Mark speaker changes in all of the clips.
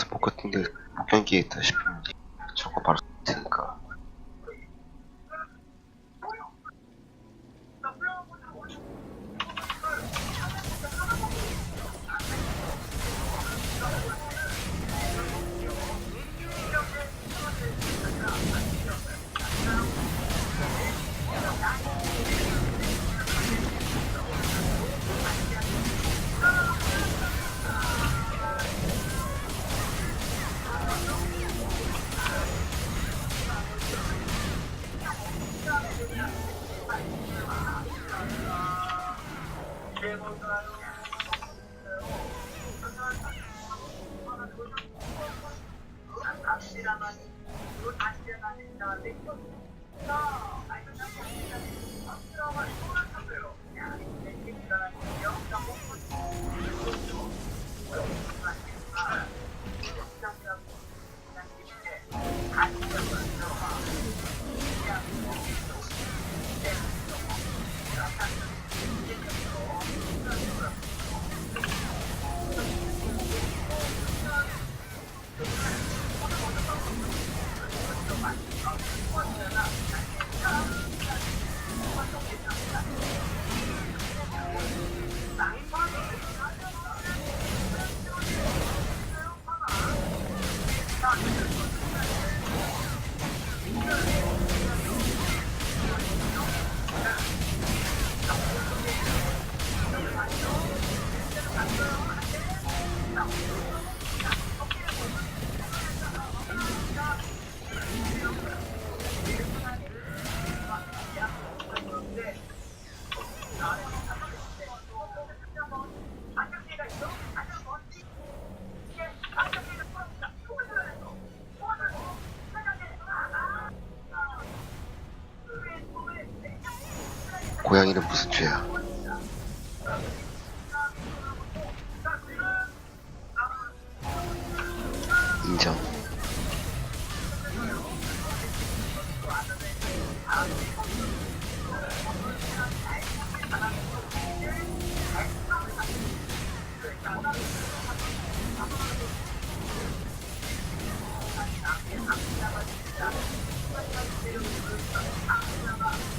Speaker 1: 스포 같은데 못 견디겠다 싶으면 저거 바로 테니까 나 고양이는 무슨 죄야? 인정.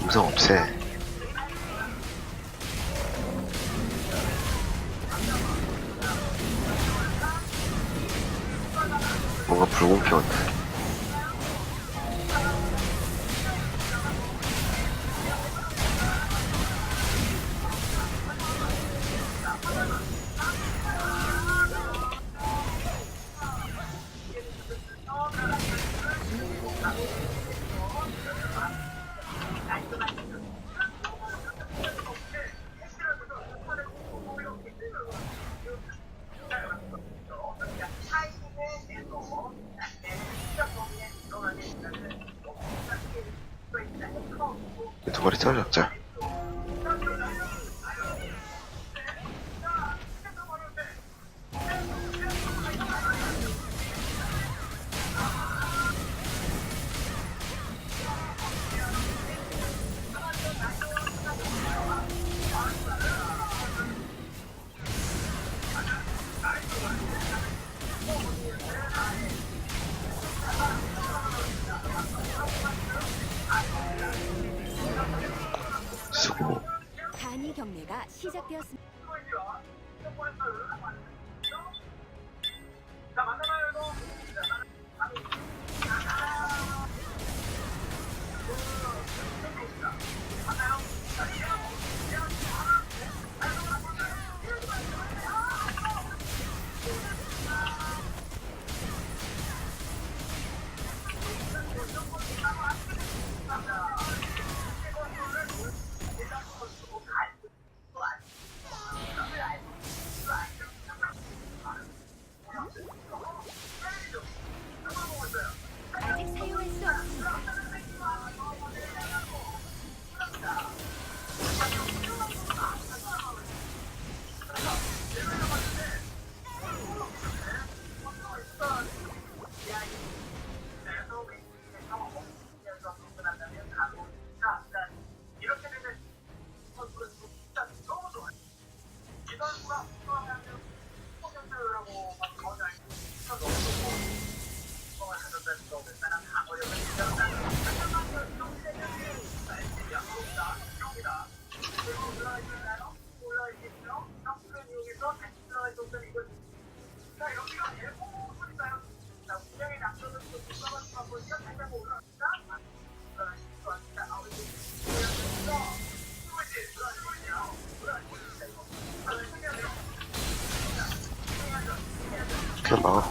Speaker 1: 음성 없애 вот 두 마리 잘랐자 수고
Speaker 2: 단위 경매가 시작되었습니다. 干嘛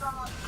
Speaker 2: 감사합니다.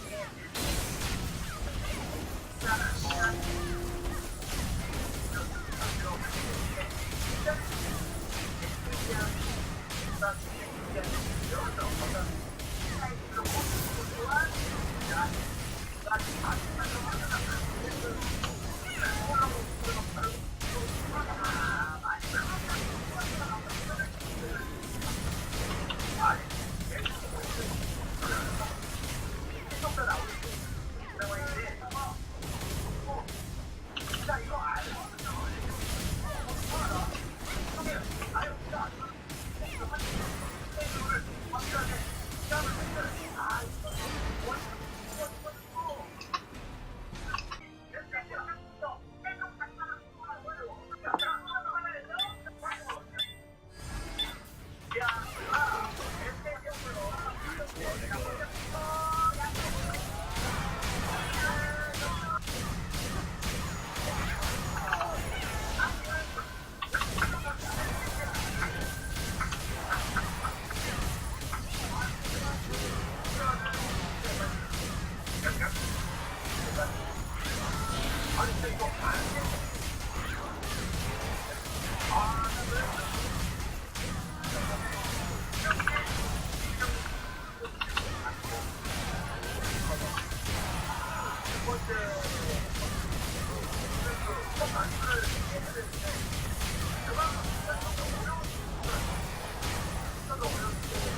Speaker 2: Thank you.